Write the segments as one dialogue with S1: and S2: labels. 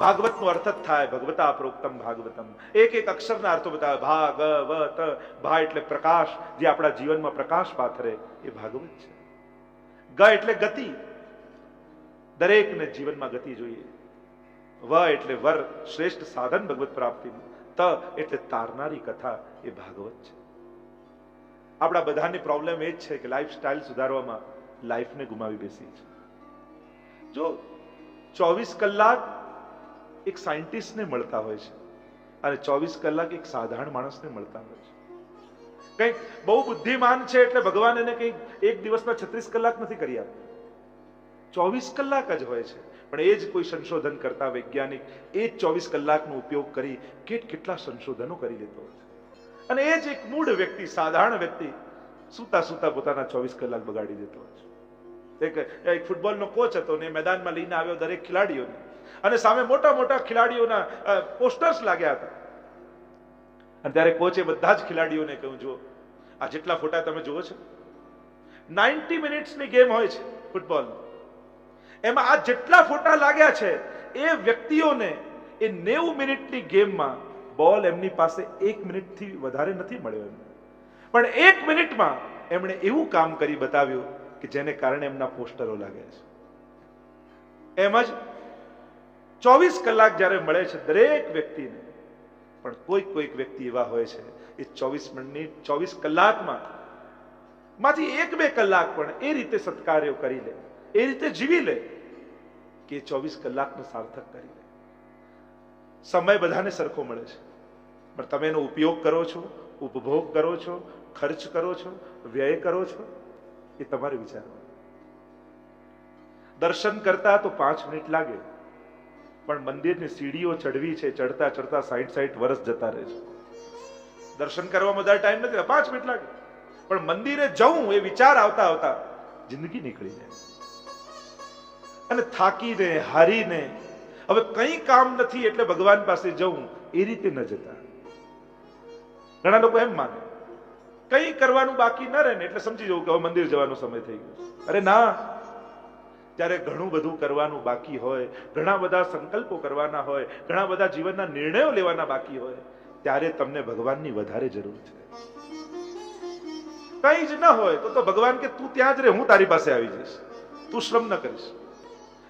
S1: ભાગવતનો અર્થ જ થાય ભગવતા પ્રોક્તમ ભાગવતમ. એક એક અક્ષરના અર્થો બતાવે ભાગ વ ભા એટલે પ્રકાશ, જે આપણા જીવનમાં પ્રકાશ પાથરે, એ ભાગવત છે. ગ એટલે ગતિ. દરેકને જીવનમાં ગતિ જોઈએ. વ એટલે વર, શ્રેષ્ઠ સાધન ભગવત પ્રાપ્તિનું. ત એટલે તારનારી કથા, એ ભાગવત છે. આપણા બધાની પ્રોબ્લેમ એ જ છે કે લાઈફ સ્ટાઇલ સુધારવામાં લાઈફને ગુમાવી બેસી છે. જો ચોવીસ કલાક એક સાયન્ટિસ્ટને મળતા હોય છે અને ચોવીસ કલાક એક સાધારણ માણસને મળતા હોય છે. કંઈક બહુ બુદ્ધિમાન છે એટલે ભગવાન એને કંઈક એક દિવસમાં છત્રીસ કલાક નથી કરી આપતા. ચોવીસ કલાક જ હોય છે. પણ એ જ કોઈ સંશોધન કરતા વૈજ્ઞાનિક એ જ ચોવીસ કલાકનો ઉપયોગ કરી કેટ કેટલા સંશોધનો કરી લેતો હોય છે. અને એ જ એક મૂળ વ્યક્તિ, સાધારણ વ્યક્તિ સૂતા સૂતા પોતાના ચોવીસ કલાક બગાડી દેતો હોય છે. એક એક ફૂટબોલનો કોચ હતો ને મેદાનમાં લઈને આવ્યો દરેક ખેલાડીઓને. અને સામે મોટા મોટા ખેલાડીઓના પોસ્ટર્સ લાગ્યા હતા. અને ત્યારે કોચે બધા જ ખેલાડીઓને કહ્યું, જુઓ, આ જેટલા ફોટા તમે જુઓ છો નાઇન્ટી મિનિટ્સની ગેમ હોય છે ફૂટબોલ એમાં આ જેટલા ફોટા લાગ્યા છે, એ વ્યક્તિઓને એ નેવું મિનિટની ગેમમાં બોલ એમની પાસે એક મિનિટથી વધારે નથી મળ્યો એમને પણ એક મિનિટમાં એમણે એવું કામ કરી બતાવ્યું કે જેને કારણે એમના પોસ્ટરો લાગ્યા છે. એમ જ ચોવીસ કલાક જ્યારે મળે છે દરેક વ્યક્તિને, પણ કોઈક કોઈક વ્યક્તિ એવા હોય છે એ ચોવીસ મિનિટ ચોવીસ કલાકમાં, માંથી એક બે કલાક પણ એ રીતે સત્કાર્યો કરી લે, એ રીતે જીવી લે, કે ચોવીસ કલાકનો સાર્થક કરી લે. સમય બધાને સરખો મળે છે. પણ તમે એનો ઉપયોગ કરો છો, ઉપભોગ કરો છો, ખર્ચ કરો છો, વ્યય કરો છો, એ તમારે વિચારવાનું. દર્શન કરતા તો પાંચ મિનિટ લાગે. પણ મંદિરની સીડીઓ ચડવી છે, ચડતા ચડતા સાઈઠ સાઈઠ વર્ષ જતા રહે છે. દર્શન કરવામાં વધારે ટાઈમ નથી પાંચ મિનિટ લાગે. પણ મંદિરે જવું એ વિચાર આવતા આવતા જિંદગી નીકળી જાય. અને થાકીને, હારીને, હવે કંઈ કામ નથી એટલે ભગવાન પાસે જવું એ રીતે ન જતા. ઘણા લોકો એમ માને, કંઈ કરવાનું બાકી ન રહે ને એટલે સમજી જવું કે હવે મંદિર જવાનો સમય થઈ ગયો અરે ના ત્યારે ઘણું બધું કરવાનું બાકી હોય, ઘણા બધા સંકલ્પો કરવાના હોય, ઘણા બધા જીવનના નિર્ણયો લેવાના બાકી હોય, ત્યારે તમને ભગવાનની વધારે જરૂર છે. કંઈ જ ન હોય તો તો ભગવાન કે તું ત્યાં જ રહે હું તારી પાસે આવી જઈશ. તું શ્રમ ન કરીશ.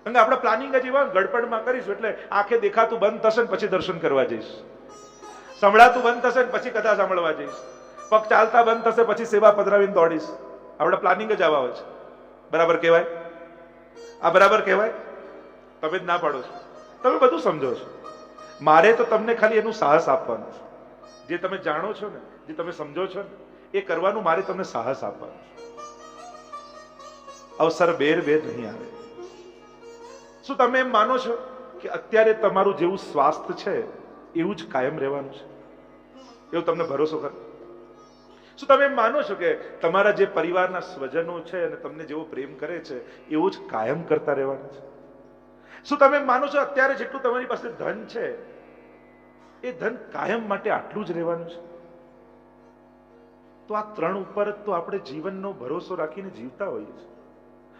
S1: અને આપણે પ્લાનિંગ જ એવા ગડપડમાં કરીશું એટલે આંખે દેખાતું બંધ થશે ને પછી દર્શન કરવા જઈશ. સંભળાતું બંધ થશે ને પછી કથા સાંભળવા જઈશ. પગ ચાલતા બંધ થશે પછી સેવા પધરાવીને દોડીશ. આપણે પ્લાનિંગ જ આવા હોય છે. બરાબર કહેવાય? આ બરાબર કહેવાય? તમે જ ના પાડો છો. તમે બધું સમજો છો. મારે તો તમને ખાલી એનું સાહસ આપવાનું છે. જે તમે જાણો છો ને, જે તમે સમજો છો ને, એ કરવાનું મારે તમને સાહસ આપવાનું છે. અવસર બેર બેર નહીં આવે. શું તમે એમ માનો છો કે અત્યારે તમારું જેવું સ્વાસ્થ્ય છે, એવું જ કાયમ રહેવાનું છે? એવું તમને ભરોસો કરો શું તમે માનો છો કે તમારા જે પરિવારના સ્વજનો છે અને તમને જેવો પ્રેમ કરે છે, એવું જ કાયમ કરતા રહેવાનું છે? શું તમે માનો છો અત્યારે જેટલું તમારી પાસે ધન છે, એ ધન કાયમ માટે આટલું જ રહેવાનું છે? તો આ ત્રણ ઉપર તો આપણે જીવનનો ભરોસો રાખીને જીવતા હોઈએ છીએ.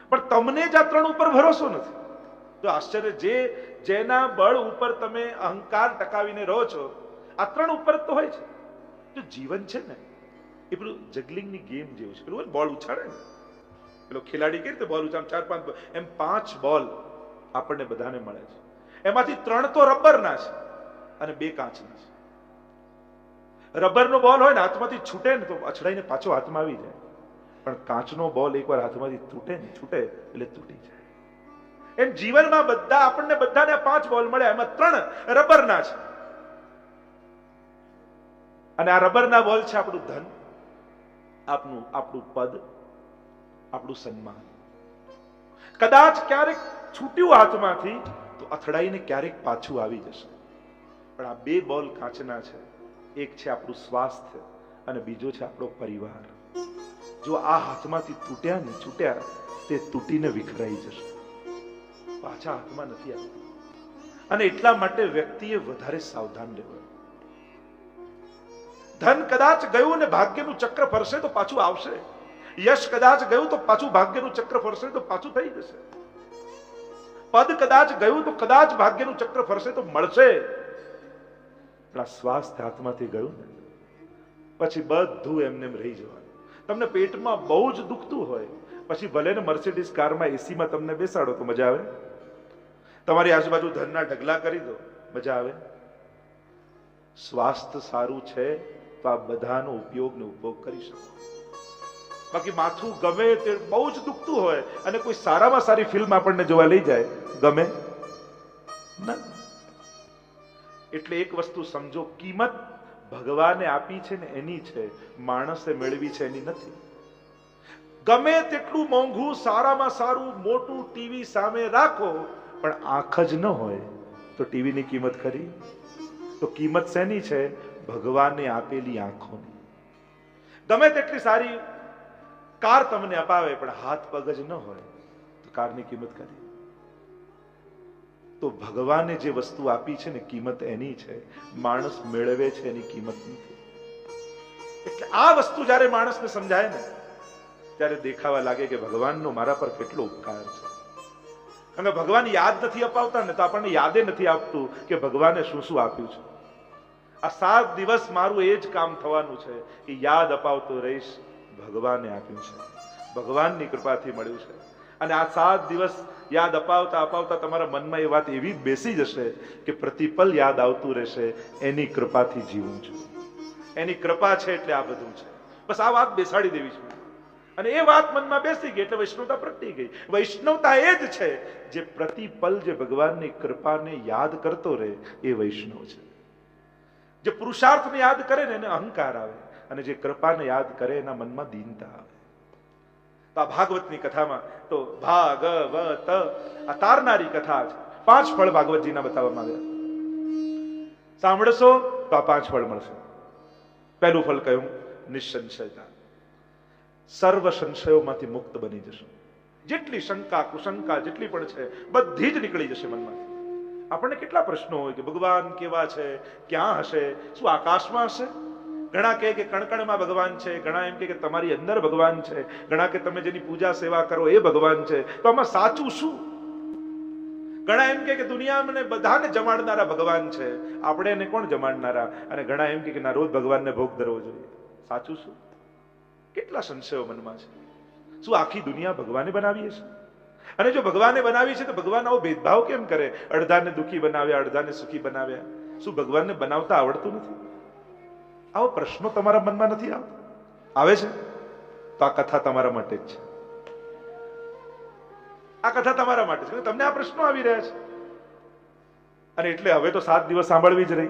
S1: પણ તમને જ આ ત્રણ ઉપર ભરોસો નથી. તો આશ્ચર્ય, જે, જેના બળ ઉપર તમે અહંકાર ટકાવીને રહો છો, આ ત્રણ ઉપર તો હોય છે. તો જીવન છે ને? એ પેલું જગલિંગની ગેમ જેવું છે. પેલું બોલ ઉછાળે ને. પેલો ખેલાડી કઈ રીતે બોલ ઉછાળ ચાર પાંચ એમ પાંચ બોલ આપણને બધાને મળે છે. એમાંથી ત્રણ તો રબરના છે અને બે કાચના છે. રબરનો બોલ હોય ને, હાથમાંથી છૂટે ને તો અછડાઈને પાછો હાથમાં આવી જાય. પણ કાચનો બોલ એકવાર હાથમાંથી તૂટે ને, છૂટે એટલે તૂટી જાય. એમ જીવનમાં બધા આપણને બધાને પાંચ બોલ મળ્યા એમાં ત્રણ રબરના છે. અને આ રબરના બોલ છે આપણું ધન. આપણું આપણું પદ, આપણું સન્માન. કદાચ ક્યારેક છૂટ્યું હાથમાંથી, તો અથડાઈને ક્યારેક પાછું આવી જશે. પણ આ બે બોલ કાચના છે. એક છે આપણું સ્વાસ્થ્ય અને બીજો છે આપણો પરિવાર. જો આ હાથમાંથી તૂટ્યા ને છૂટ્યા, તે તૂટીને વિખરાઈ જશે. પાછા હાથમાં નથી આવતા. અને એટલા માટે વ્યક્તિએ વધારે સાવધાન રહેવું ધન કદાચ ગયું ને ભાગ્યનું ચક્ર ફરશે તો પાછું આવશે. યશ કદાચ ગયું તો પાછું ભાગ્યનું ચક્ર ફરશે તો પાછું થઈ જશે. પદ કદાચ ગયું તો કદાચ ભાગ્યનું ચક્ર ફરશે તો મળશે. પણ આ સ્વાસ્થ્ય હાથમાંથી ગયું ને, પછી બધું એમને રહી જવાનું. તમને પેટમાં બહુ જ દુખતું હોય, પછી ભલે ને મર્સિડીઝ કારમાં એસીમાં તમને બેસાડો તો મજા આવે. તમારી આજુબાજુ ધનના ઢગલા કરી દો, મજા આવે. સ્વાસ્થ્ય સારું છે તો આ બધાનો ઉપયોગ ને ઉપયોગ કરી શકો. બાકી માથું ગમે તે બહુ જ દુખતું હોય અને કોઈ સારામાં સારી ફિલ્મ આપણને જોવા લઈ જાય, ગમે? ના. એટલે એક વસ્તુ સમજો, કિંમત ભગવાને આપી છે ને એની છે, માણસે મેળવી છે એની નથી. ગમે તેટલું મોંઘું, સારામાં સારું, મોટું ટીવી સામે રાખો, પણ આંખ જ ન હોય, તો ટીવીની કિંમત ખરી? તો કિંમત શેની છે? ભગવાને આપેલી આંખોની. ગમે તેટલી સારી કાર તમને અપાવે, પણ હાથ પગ જ ન હોય, તો કારની કિંમત કરી તો ભગવાને જે વસ્તુ આપી છે ને, કિંમત એની છે. માણસ મેળવે છે એની કિંમત નથી. એટલે આ વસ્તુ જ્યારે માણસને સમજાય ને, ત્યારે દેખાવા લાગે કે ભગવાનનો મારા પર કેટલો ઉપકાર છે. અને ભગવાન યાદ નથી અપાવતા ને, તો આપણને યાદે નથી આપતું કે ભગવાને શું શું આપ્યું છે. આ સાત દિવસ મારું એ જ કામ થવાનું છે કે યાદ અપાવતો રહીશ ભગવાને આપ્યું છે. ભગવાનની કૃપાથી મળ્યું છે. અને આ સાત દિવસ યાદ અપાવતા અપાવતા તમારા મનમાં એ વાત એવી બેસી જશે કે પ્રતિપલ યાદ આવતું રહેશે. એની કૃપાથી જીવું છું. એની કૃપા છે એટલે આ બધું છે. બસ આ વાત બેસાડી દેવી છે. અને એ વાત મનમાં બેસી ગઈ એટલે વૈષ્ણવતા પ્રગટી ગઈ. વૈષ્ણવતા એ જ છે જે પ્રતિપલ જે ભગવાનની કૃપાને યાદ કરતો રહે એ વૈષ્ણવ છે. જે પુરુષાર્થને યાદ કરે ને એને અહંકાર આવે અને જે કૃપાને યાદ કરે એના મનમાં દીનતા આવે. તો આ ભાગવતની કથામાં તો ભાગવત, આ તારનારી કથા છે. પાંચ ફળ ભાગવતજીના બતાવવામાં આવ્યા. સાંભળશો તો આ પાંચ ફળ મળશે. પહેલું ફળ કહ્યું, નિસંશયતા. સર્વ સંશયોમાંથી મુક્ત બની જશો. જેટલી શંકા, કુશંકા જેટલી પણ છે, બધી જ નીકળી જશે મનમાંથી. આપણને કેટલા પ્રશ્નો હોય કે ભગવાન કેવા છે, ક્યાં હશે, શું આકાશમાં હશે? ઘણા કહે કે કણકણમાં ભગવાન છે, ઘણા એમ કહે કે તમારી અંદર ભગવાન છે, ઘણા કે તમે જેની પૂજા સેવા કરો એ ભગવાન છે. તો આમાં સાચું શું? ઘણા એમ કે દુનિયા મને બધાને જમાડનારા ભગવાન છે, આપણે એને કોણ જમાડનારા? અને ઘણા એમ કે ના, રોજ ભગવાનને ભોગ ધરવો જોઈએ. સાચું શું? કેટલા સંશયો મનમાં છે. શું આખી દુનિયા ભગવાને બનાવી છે અને જો ભગવાને બનાવી છે, તો ભગવાન આવો ભેદભાવ કેમ કરે? અડધાને દુઃખી બનાવ્યા, અડધાને સુખી બનાવ્યા. શું ભગવાનને બનાવતા આવડતું નથી? આવો પ્રશ્નો તમારા મનમાં નથી આવતો? આવે છે? તો આ કથા તમારા માટે જ છે. આ કથા તમારા માટે છે. તમને આ પ્રશ્નો આવી રહ્યા છે. અને એટલે હવે તો સાત દિવસ સાંભળવી જ રહી.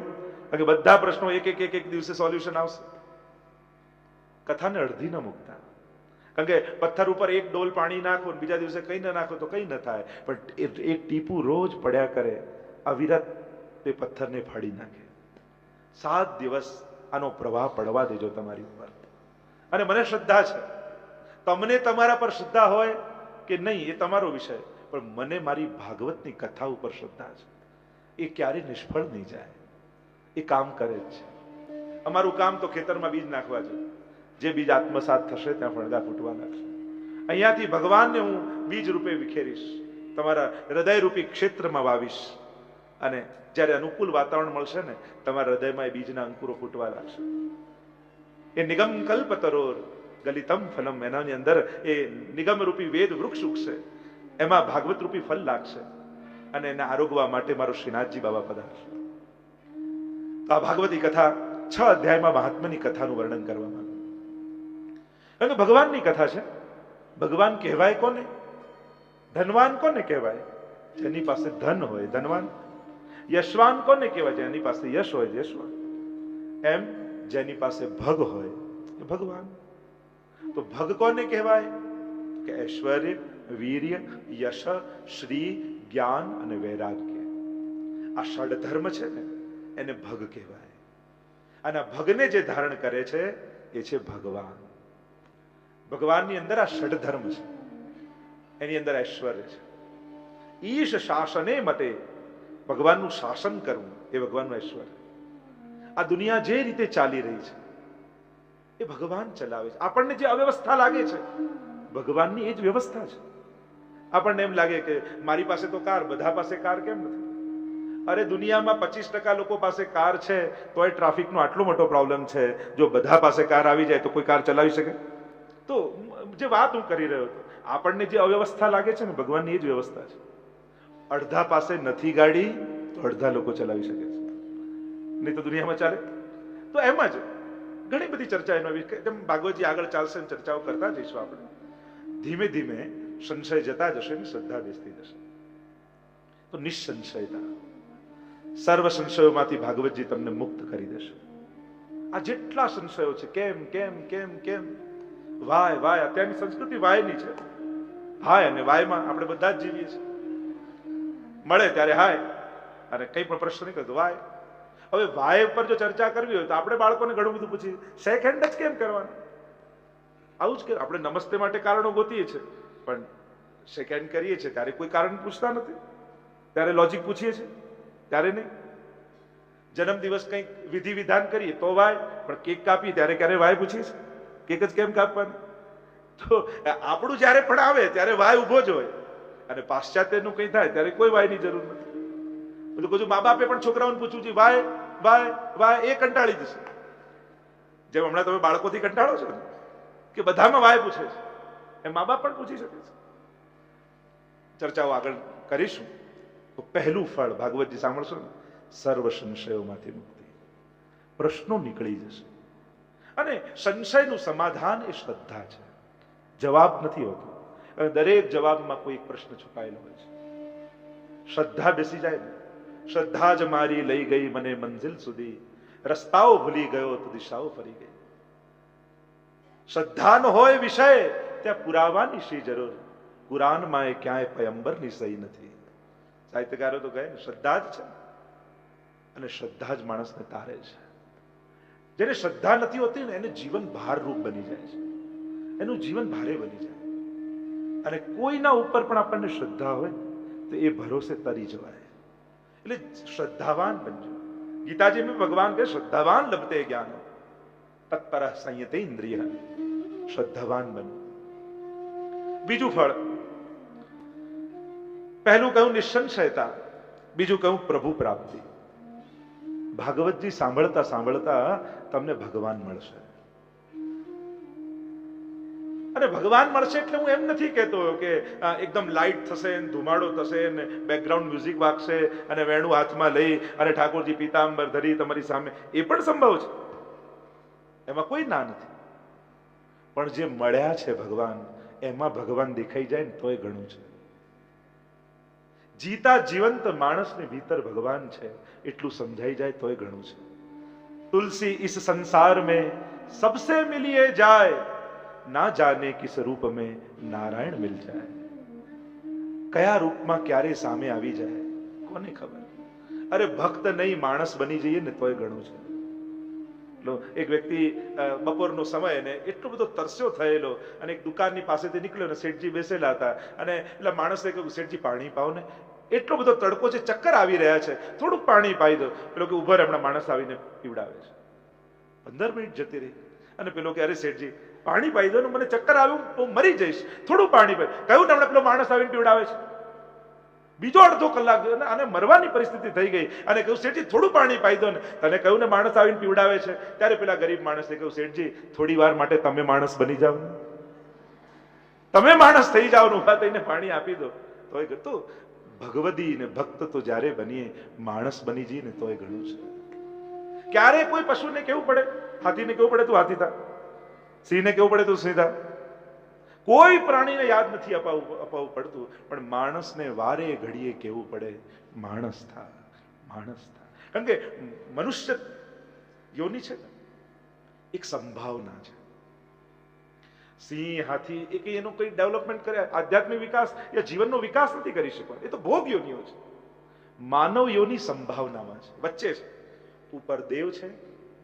S1: કે બધા પ્રશ્નો એક એક એક એક દિવસે સોલ્યુશન આવશે. કથાને અડધી ન મૂકતા. કારણ કે પથ્થર ઉપર એક ડોલ પાણી નાખો ને બીજા દિવસે કંઈ ન નાખો તો કંઈ ન થાય. પણ એક ટીપું રોજ પડ્યા કરે, આ વિરત તે પથ્થરને ફાડી નાખે. સાત દિવસ આનો પ્રવાહ પડવા દેજો તમારી ઉપર. અને મને શ્રદ્ધા છે. તમને તમારા પર શ્રદ્ધા હોય કે નહીં એ તમારો વિષય, પણ મને મારી ભાગવતની કથા ઉપર શ્રદ્ધા છે. એ ક્યારેય નિષ્ફળ નહીં જાય. એ કામ કરે જ છે. અમારું કામ તો ખેતરમાં બીજ નાખવા છે જે બીજ આત્મસાત થશે, ત્યાં ફળદા ફૂટવા લાગશે અહીંયાથી ભગવાનને હું બીજ રૂપે વિખેરીશ, તમારા હૃદયરૂપી ક્ષેત્રમાં વાવીશ. અને જ્યારે અનુકૂળ વાતાવરણ મળશે ને, તમારા હૃદયમાં એ બીજના અંકુરો ફૂટવા લાગશે એ નિગમ કલ્પ તરોર ગલિતમ ફલમ, એનાની અંદર એ નિગમ રૂપી વેદ વૃક્ષ ઉગશે. એમાં ભાગવત રૂપી ફલ લાગશે. અને એને આરોગવા માટે મારો શ્રીનાથજી બાબા પધારશે. આ ભાગવતી કથા છ અધ્યાયમાં મહાત્માની કથાનું વર્ણન કરવામાં કારણ ભગવાનની કથા છે. ભગવાન કહેવાય કોને? ધનવાન કોને કહેવાય? જેની પાસે ધન હોય ધનવાન. યશવાન કોને કહેવાય? જેની પાસે યશ હોય યશવાન. એમ જેની પાસે ભગ હોય એ ભગવાન. તો ભગ કોને કહેવાય? કે ઐશ્વર્ય, વીર્ય, યશ, શ્રી, જ્ઞાન અને વૈરાગ્ય. આ ષડ ધર્મ છે ને, એને ભગ કહેવાય. અને ભગને જે ધારણ કરે છે એ છે ભગવાન. ભગવાનની અંદર આ ષડ ધર્મ છે. એની અંદર ઐશ્વર્ય છે. ઈશ શાસને મતે ભગવાનનું શાસન કરવું એ ભગવાનનું ઐશ્વર્ય. આ દુનિયા જે રીતે ચાલી રહી છે, એ ભગવાન ચલાવે છે. આપણને જે અવ્યવસ્થા લાગે છે, ભગવાનની એ જ વ્યવસ્થા છે. આપણને એમ લાગે કે મારી પાસે તો કાર, બધા પાસે કાર કેમ નથી? અરે દુનિયામાં પચીસ ટકા લોકો પાસે કાર છે તો એ ટ્રાફિકનો આટલો મોટો પ્રોબ્લેમ છે. જો બધા પાસે કાર આવી જાય તો કોઈ કાર ચલાવી શકે? તો જે વાત હું કરી રહ્યો હતો, આપણને જે અવ્યવસ્થા લાગે છે ને, ભગવાનની એ જ વ્યવસ્થા છે. અડધા પાસે નથી ગાડી, તો અડધા લોકો ચલાવી શકે છે. નહીં તો દુનિયામાં ચાલે. તો એમ જ ઘણી બધી ચર્ચા એનો જેમ ભાગવતજી આગળ ચાલશે એમ ચર્ચાઓ કરતા જઈશું આપણે. ધીમે ધીમે સંશય જતા જશે ને શ્રદ્ધા બેસતી જશે. તો નિસંશયતા. સર્વ સંશયોમાંથી ભાગવતજી તમને મુક્ત કરી દેશે. આ જેટલા સંશયો છે, કેમ કેમ કેમ કેમ વાય વાય, અત્યારની સંસ્કૃતિ વાયની છે. હાય અને વાયમાં આપણે બધા જ જીવીએ છીએ. મળે ત્યારે હાય. અને કંઈ પણ પ્રશ્ન નહીં કરતો, વાય. હવે વાય પર જો ચર્ચા કરવી હોય તો આપણે બાળકોને ઘણું બધું પૂછીએ. સેક હેન્ડ જ કેમ કરવાનું? આવું જ કે આપણે નમસ્તે માટે કારણો ગોતીએ છીએ. પણ સેક હેન્ડ કરીએ છીએ ત્યારે કોઈ કારણ પૂછતા નથી. ત્યારે લોજિક પૂછીએ છીએ. ત્યારે નહીં. જન્મદિવસ કંઈક વિધિ વિધાન કરીએ તો વાય. પણ કેક કાપીએ ત્યારે ક્યારે વાય પૂછીએ છીએ? કેક જ કેમ કાપવાનું? તો આપણું જ્યારે પણ આવે, ત્યારે વાય ઊભો જ હોય. અને પાશ્ચાત્યનું કંઈ થાય, ત્યારે કોઈ વાયની જરૂર નથી. બધું કહું મા બાપે પણ છોકરાઓને પૂછવું છે, વાય વાય વાય, એ કંટાળી જશે. જેમ હમણાં તમે બાળકોથી કંટાળો છો ને, કે બધામાં વાય પૂછે છે. એ મા બાપ પણ પૂછી શકે છે. ચર્ચાઓ આગળ કરીશું. તો પહેલું ફળ ભાગવતજી સાંભળશો ને સર્વ સંશયોમાંથી મુક્તિ. પ્રશ્નો નીકળી જશે. અને સંશયનું સમાધાન એ શ્રદ્ધા છે. જવાબ નથી હોતો. અને દરેક જવાબમાં કોઈ પ્રશ્ન છુપાયેલો હોય છે. શ્રદ્ધા બેસી જાય ને. શ્રદ્ધા જ મારી લઈ ગઈ મને મંજિલ સુધી. રસ્તાઓ ભૂલી ગયો તો દિશાઓ ફરી ગઈ. શ્રદ્ધા નો હોય વિષય, ત્યાં પુરાવાની શી જરૂર? કુરાનમાં એ ક્યાંય પયંબરની સહી નથી. સાહિત્યકારો તો કહે શ્રદ્ધા જ છે. અને શ્રદ્ધા જ માણસને તારે છે. જેને શ્રદ્ધા નથી હોતી ને એને જીવન ભારરૂપ બની જાય છે. એનું જીવન ભારે બની જાય. અને કોઈના ઉપર પણ આપણને શ્રદ્ધા હોય તો એ ભરોસે તરી જવાય. એટલે શ્રદ્ધાવાન બનજો. ગીતાજી में ભગવાન કહે, શ્રદ્ધાવાન લભતે જ્ઞાન, તત્પર સંયતે ઇન્દ્રિય. શ્રદ્ધાવાન બનો. બીજું ફળ. પહેલું કહ્યું નિસંશયતા, બીજું કહ્યું પ્રભુ પ્રાપ્તિ. ભાગવતજી સાંભળતા સાંભળતા તમને ભગવાન મળશે. અને ભગવાન મળશે એટલે હું એમ નથી કહેતો કે એકદમ લાઇટ થશે ધુમાડો થશે ને બેકગ્રાઉન્ડ મ્યુઝિક વાગશે અને વેણું હાથમાં લઈ અને ઠાકોરજી પીતાંબર ધરી તમારી સામે. એ પણ સંભવ છે. એમાં કોઈ ના નથી. પણ જે મળ્યા છે ભગવાન, એમાં ભગવાન દેખાઈ જાય ને તોય ઘણું છે. જીતા જીવંત માણસની ભીતર ભગવાન છે, એટલું સમજાઈ જાય તોય ઘણું છે. तुलसी इस संसार में सबसे मिलिए जाए ना जाने किस रूप में नारायण मिल जाए કયા રૂપમાં ક્યારે સામે આવી જાય કોને ખબર અરે ભક્ત નહીં માણસ બની જઈએ ને તોય ઘણું છે લો એક વ્યક્તિ અ, બપોરનો સમય ને એટલો બધો તરસ્યો થયેલો અને એક દુકાનની પાસેથી નીકળ્યો ને શેઠજી બેસેલા હતા અને પેલા માણસે કહ્યું શેઠજી પાણી પાવ ને એટલો બધો તડકો છે ચક્કર આવી રહ્યા છે, થોડુંક પાણી પાઈ દો. પેલો કે ઉભર હમણાં માણસ આવીને પીવડાવે છે. પંદર મિનિટ જતી રહી. અને પેલો કે, અરે શેઠજી, પાણી પાઈ દો ને મને ચક્કર આવ્યું હું મરી જઈશ. થોડું પાણી પાઈ. કહ્યું ને પેલો માણસ આવીને પીવડાવે છે? બીજો અડધો કલાક ગયો ને આને મરવાની પરિસ્થિતિ થઈ ગઈ. અને કહ્યું, શેઠજી, થોડું પાણી પાઈ દો ને. તને કહ્યું ને માણસ આવીને પીવડાવે છે? ત્યારે પેલા ગરીબ માણસે કહ્યું, શેઠજી, થોડી વાર માટે તમે માણસ બની જાઓ. તમે માણસ થઈ જાઓ ઊભા થઈને પાણી આપી દો. તોય ઘ- તો ભગવદી ને ભક્ત તો જ્યારે બનીએ, માણસ બની જઈએ ને તોય ઘણું છે. ક્યારે કોઈ પશુને કેવું પડે? હાથીને કેવું પડે તું હાથી થા સિંહને કેવું પડે તું સિંહ કોઈ પ્રાણીને યાદ નથી અપાવવું અપાવવું પડતું, પણ માણસને વારે ઘડીએ કેવું પડે? માણસ થા માણસ થા. કારણ કે મનુષ્ય યોની છે એક સંભાવના છે. સિંહ હાથી એ કઈ એનું કઈ ડેવલપમેન્ટ કરે, આધ્યાત્મિક વિકાસ યા જીવનનો વિકાસ નથી કરી શકવાનો એ તો ભોગ યોનિઓ છે. માનવ યોની સંભાવનામાં છે. વચ્ચે છે. ઉપર દેવ છે,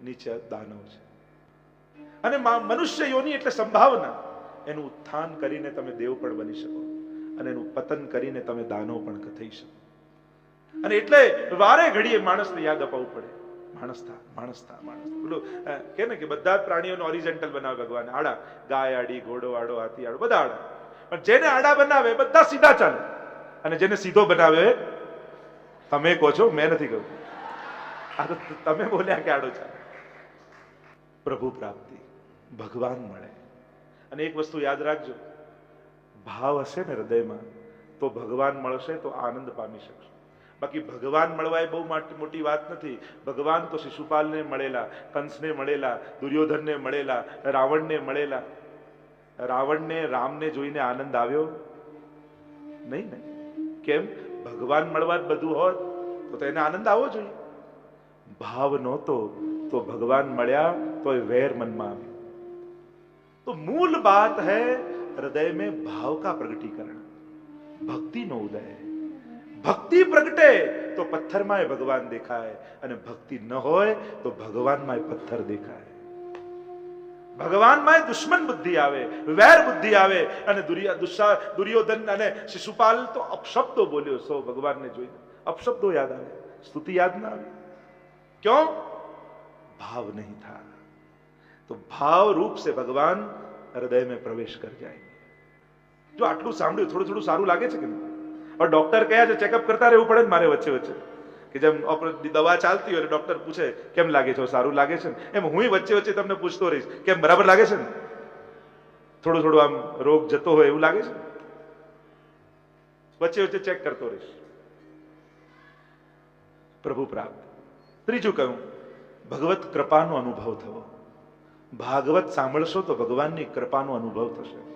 S1: નીચે દાનવ છે. અને મનુષ્ય યોની એટલે સંભાવના, એનું ઉત્થાન કરીને તમે દેવ પણ બની શકો. અને એનું પતન કરીને તમે દાનવ પણ થઈ શકો. અને એટલે વારે ઘડીએ માણસને યાદ અપાવવું પડે. માણસ થા માણસ પેલું કે ને કે બધા જ પ્રાણીઓને ઓરિજેન્ટલ બનાવે, ભગવાન. આડા, ગાય આડી, ઘોડો આડો, હાથી આડો, બધા આડા. પણ જેને આડા બનાવે બધા સીધા ચાલે. અને જેને સીધો બનાવે, તમે કહો છો, મેં નથી કહ્યું. આ તો તમે બોલ્યા કે આડો ચાલે. પ્રભુ પ્રાપ્તિ, ભગવાન મળે. અને એક વસ્તુ યાદ રાખજો, ભાવ હશે ને હૃદયમાં, તો ભગવાન મળશે, તો આનંદ પામી શકશો. બાકી ભગવાન મળવા એ બહુ મોટી વાત નથી. ભગવાન તો શિશુપાલને મળેલા, કંસને મળેલા, દુર્યોધનને મળેલા, રાવણને મળેલા. રાવણને, રામને જોઈને આનંદ આવ્યો? નહીં ને કેમ? ભગવાન મળવા બધું હોત, તો તેને આનંદ આવવો જોઈએ. ભાવ નહોતો, તો ભગવાન મળ્યા તો એ વેર મનમાં આવ્યો. તો મૂળ વાત હૈ હૃદય મેં ભાવ કા પ્રગટીકરણ? ભક્તિનો ઉદય ભક્તિ પ્રગટે તો પથ્થરમાં ભગવાન દેખાય અને ભક્તિ ન હોય તો ભગવાનમાં પથ્થર દેખાય. ભગવાનમાં દુશ્મન બુદ્ધિ આવે, વેર બુદ્ધિ આવે અને દુર્યોધન અને શિશુપાલ તો અપશબ્દો બોલ્યો સૌ ભગવાનને જોઈ અપશબ્દો યાદ આવે, સ્તુતિ યાદ ના આવે. ક્યો? ભાવ નહીં થા તો ભાવ રૂપ સે ભગવાન હૃદય મેં પ્રવેશ કર જાય. જો આટલું સાંભળ્યું, થોડું થોડું સારું લાગે છે કે નહીં? હવે ડોક્ટર કયા છે ચેકઅપ કરતા રહેવું પડે ને મારે વચ્ચે વચ્ચે. કે જેમ દવા ચાલતી હોય ડોક્ટર પૂછે, કેમ લાગે છે? સારું લાગે છે ને? એમ હું વચ્ચે વચ્ચે તમને પૂછતો રહીશ, કેમ બરાબર લાગે છે ને? થોડું થોડું આમ રોગ જતો હોય એવું લાગે છે વચ્ચે વચ્ચે ચેક કરતો રહીશ. પ્રભુ પ્રાપ્ત. ત્રીજું કહ્યું, ભગવત કૃપાનો અનુભવ થવો. ભાગવત સાંભળશો તો ભગવાનની કૃપાનો અનુભવ થશે.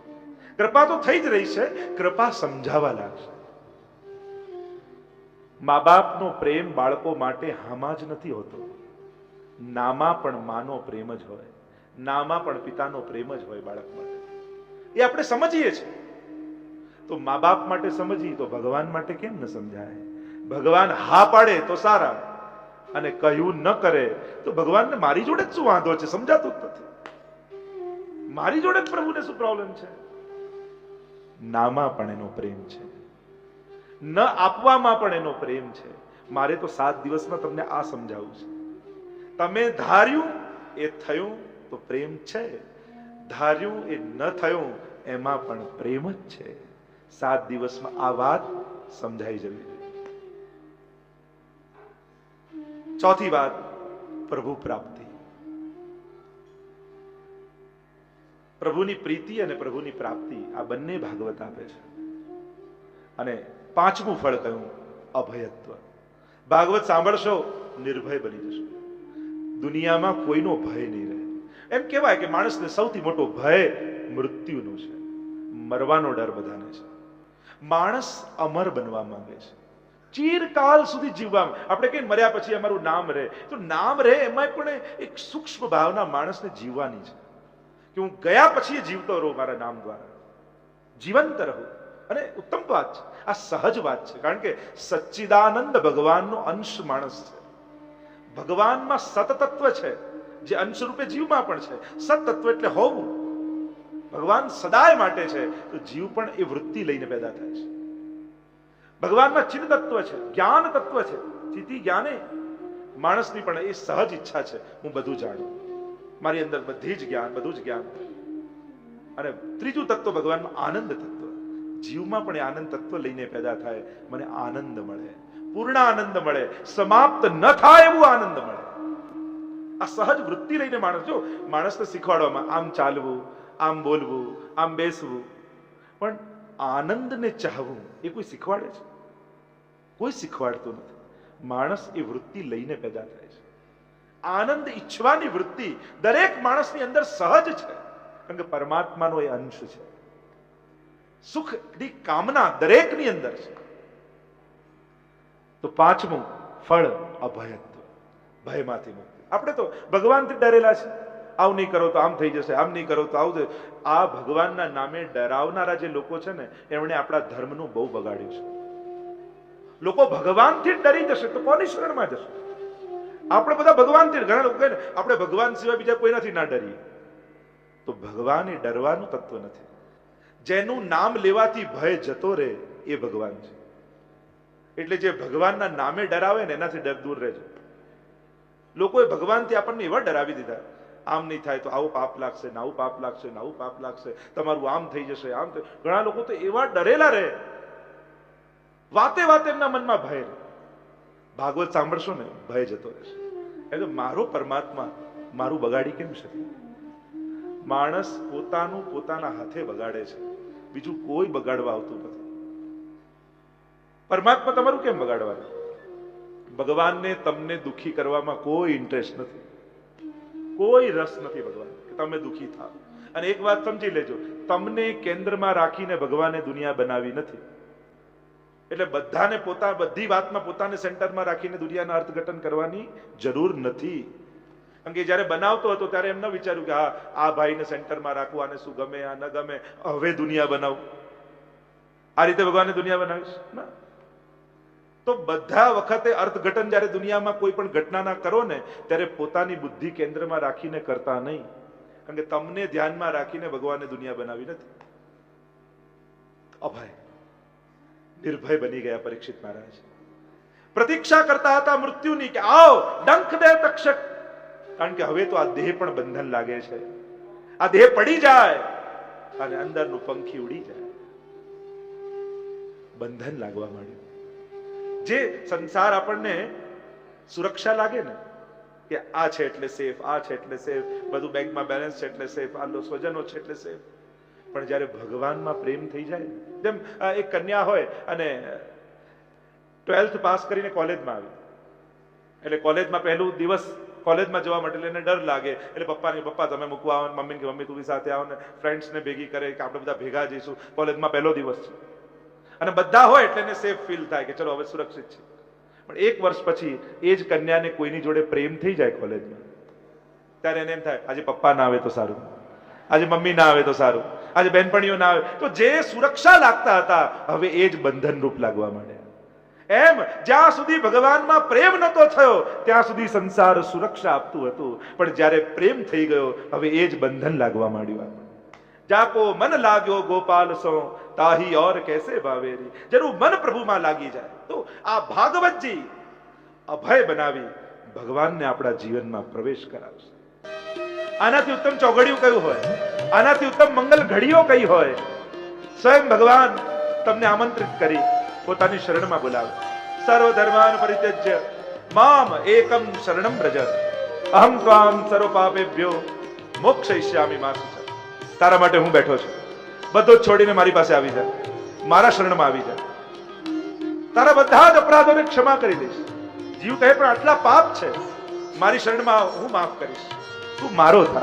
S1: કૃપા તો થઈ જ રહી છે, કૃપા સમજાવા લાગશે. મા બાપનો પ્રેમ બાળકો માટે હામાં જ નથી હોતો. નામાં પણ માનો પ્રેમ જ હોય. નામાં પણ પિતાનો પ્રેમ જ હોય બાળક માટે. એ આપણે સમજીએ છીએ. તો મા બાપ માટે સમજી તો ભગવાન માટે કેમ ન સમજાય? ભગવાન હા પાડે તો સારા. અને કહ્યું ન કરે તો ભગવાનને મારી જોડે જ શું વાંધો છે? સમજાતું જ નથી. મારી જોડે જ પ્રભુને શું પ્રોબ્લેમ છે? નામાં પણ એનો પ્રેમ છે. ન આપવામાં પણ એનો પ્રેમ છે. મારે તો સાત દિવસમાં તમને આ સમજાવવું છે. તમે ધાર્યું એ થયું તો પ્રેમ છે. ધાર્યું એ ન થયું એમાં પણ પ્રેમ જ છે. સાત દિવસમાં આ વાત સમજાઈ જવી ચોથી વાત, પ્રભુ પ્રાપ્તિ. પ્રભુની પ્રીતિ અને પ્રભુની પ્રાપ્તિ આ બંને ભાગવત આપે છે. અને પાંચમું ફળ કહ્યું, અભયત્વ. ભાગવત સાંભળશો, નિર્ભય બની જશો. દુનિયામાં કોઈનો ભય નહીં રહે. એમ કહેવાય કે માણસને સૌથી મોટો ભય મૃત્યુનો છે. મરવાનો ડર બધાને છે. માણસ અમર બનવા માંગે છે. ચીરકાલ સુધી જીવવા આપણે કઈ મર્યા પછી અમારું નામ રહે. તો નામ રહે એમાં પણ એક સૂક્ષ્મ ભાવના માણસને જીવવાની છે. કે હું ગયા પછી જીવતો રહું મારા નામ દ્વારા. જીવંત રહું. અને ઉત્તમ વાત છે. આ સહજ વાત છે, કારણ કે સચ્ચિદાનંદ ભગવાનનો અંશ માણસ છે. ભગવાનમાં સતતત્વ છે, જે અંશ રૂપે જીવમાં પણ છે. સતતત્વ એટલે હોવું. ભગવાન સદાય માટે છે, તો જીવ પણ એ વૃત્તિ લઈને પેદા થાય છે. ભગવાનમાં ચિત્ત તત્વ છે જ્ઞાન તત્વ છે ચિતિ જ્ઞાને. માણસની પણ એ સહજ ઈચ્છા છે, હું બધું જાણું. મારી અંદર બધી જ જ્ઞાન, બધું જ જ્ઞાન. અને ત્રીજું તત્વ ભગવાનમાં આનંદ તત્વ. જીવમાં પણ આનંદ તત્વ લઈને પેદા થાય, મને આનંદ મળે. પૂર્ણ આનંદ મળે. સમાપ્ત ન થાય એવું આનંદ મળે. આ સહજ વૃત્તિ લઈને માણસ, જો માણસને શીખવાડવામાં આમ ચાલવું, આમ બોલવું, આમ બેસવું. પણ આનંદને ચાહવું એ કોઈ શીખવાડે છે? કોઈ શીખવાડતું નથી. માણસ એ વૃત્તિ લઈને પેદા થાય છે. આનંદ ઈચ્છવાની વૃત્તિ દરેક માણસની અંદર સહજ છે. કારણ કે પરમાત્માનો એ અંશ છે. સુખની કામના દરેકની અંદર છે. તો પાંચમું ફળ અભયત્વ, ભયમાંથી મુક્તિ. આપણે તો ભગવાનથી ડરેલા છે. આવું નહીં કરો તો આમ થઈ જશે, આમ નહીં કરો તો આવું. આ ભગવાનના નામે ડરાવનારા જે લોકો છે ને, એમણે આપણા ધર્મનું બહુ બગાડ્યું છે. લોકો ભગવાનથી ડરી જશે તો કોની શરણમાં જશે? આપણે બધા ભગવાનથી ઘણા લોકો ને, આપણે ભગવાન સિવાય બીજા કોઈનાથી ના ડરીએ. તો ભગવાન એ ડરવાનું તત્વ નથી. જેનું નામ લેવાથી ભય જતો રહે એ ભગવાન છે. એટલે જે ભગવાનના નામે ડરાવે ને એનાથી ડર દૂર રહેજો. લોકોએ ભગવાનથી આપણને એવા ડરાવી દીધા, આમ નહીં થાય તો આવું પાપ લાગશે, ને આવું પાપ લાગશે, ને આવું પાપ લાગશે, તમારું આમ થઈ જશે, આમ ઘણા લોકો તો એવા ડરેલા રહે. વાતે વાતે એમના મનમાં ભય રહે. ભાગવત સાંભળશો ને, ભય જતો રહેશે. એ તો મારો પરમાત્મા મારું બગાડી કેમ શકે? માણસ પોતાનું પોતાના હાથે બગાડે છે. બીજું કોઈ બગાડવા આવતું નથી. પરમાત્મા તમારું કેમ બગાડવાનું ભગવાનને તમને દુખી કરવામાં કોઈ ઇન્ટરેસ્ટ નથી. કોઈ રસ નથી ભગવાન, કે તમે દુખી થાવ. અને એક વાત સમજી લેજો, તમને કેન્દ્રમાં રાખીને ભગવાને દુનિયા બનાવી નથી. એટલે બધાને પોતા, બધી વાતમાં પોતાને સેન્ટરમાં રાખીને દુનિયાના અર્થઘટન કરવાની જરૂર નથી. કારણ કે જ્યારે બનાવતો હતો ત્યારે એમ ન વિચાર્યું કે હા આ ભાઈને સેન્ટરમાં રાખવું, આને શું ગમે, આ ન ગમે, હવે દુનિયા બનાવું. આ રીતે ભગવાને દુનિયા બનાવીશ ના. તો બધા વખતે અર્થઘટન જ્યારે દુનિયામાં કોઈ પણ ઘટનાના કરો ને, ત્યારે પોતાની બુદ્ધિ કેન્દ્રમાં રાખીને કરતા નહીં. કારણ કે તમને ધ્યાનમાં રાખીને ભગવાને દુનિયા બનાવી નથી. અભય. નિર્ભય બની ગયા પરીક્ષિત મહારાજ. પ્રતીક્ષા કરતા હતા મૃત્યુની કે આવો, ડંખ દે તક્ષક. કારણ કે હવે તો આ દેહ પણ બંધન લાગે છે. આ દેહ પડી જાય અને અંદરનું પંખી ઉડી જાય. બંધન લાગવા માંડ્યું. જે સંસાર આપણને સુરક્ષા લાગે ને, કે આ છે એટલે સેફ આ છે એટલે સેફ બધું બેંકમાં બેલેન્સ છે એટલે સેફ આ સ્વજનો છે એટલે સેફ પણ જ્યારે ભગવાનમાં પ્રેમ થઈ જાય જેમ એક કન્યા હોય અને ટ્વેલ્થ પાસ કરીને કોલેજમાં આવી. એટલે કોલેજમાં પહેલું દિવસ કોલેજમાં જવા માટે એને ડર લાગે. એટલે પપ્પાને પપ્પા, તમે મૂકવા આવો ને, મમ્મીને કે, મમ્મી, તું બી સાથે આવો ને ફ્રેન્ડ્સને ભેગી કરે, કે આપણે બધા ભેગા જઈશું. કોલેજમાં પહેલો દિવસ છે. અને બધા હોય એટલે એને સેફ ફીલ થાય કે, ચલો, હવે સુરક્ષિત છે. પણ એક વર્ષ પછી એ જ કન્યાને કોઈની જોડે પ્રેમ થઈ જાય કોલેજમાં. ત્યારે એને એમ થાય, આજે પપ્પા ના આવે તો સારું. આજે મમ્મી ના આવે તો સારું. આજે બહેનપણીઓ ના આવે. તો જે સુરક્ષા લાગતા હતા, હવે એ જ બંધન રૂપ લાગવા માંડ્યા એમ જ્યાં સુધી ભગવાનમાં પ્રેમ નતો થયો, ત્યાં સુધી સંસાર સુરક્ષા આપતું હતું. પણ જ્યારે પ્રેમ થઈ ગયો, હવે એ જ બંધન લાગવા માંડ્યું આપણને. જાકો મન લાગ્યો ગોપાલ સો, તાહી ઓર કેસે ભાવેરી જરૂર મન પ્રભુમાં લાગી જાય. તો આ ભાગવતજી અભય બનાવી ભગવાનને આપણા જીવનમાં પ્રવેશ કરાવશે. આનાથી ઉત્તમ ચોઘડિયું કયું હોય? આનાથી ઉત્તમ મંગલ ઘડીઓ કઈ હોય? સ્વયં ભગવાન તમને આમંત્રિત કરી પોતાની શરણમાં બોલાવે. સર્વ ધર્માન પરિત્યજ્ય. મામ એકમ શરણમ બ્રજ અહમ ત્વામ સર્વ પાપેભ્યો મોક્ષયિષ્યામિ મા. તારા માટે હું બેઠો છું. બધું છોડીને મારી પાસે આવી જા. મારા શરણમાં આવી જા. તારા બધા જ અપરાધોને ક્ષમા કરી દઈશ. જીવ કહે, પણ આટલા પાપ છે. મારી શરણમાં હું માફ કરીશ. તું મારો થા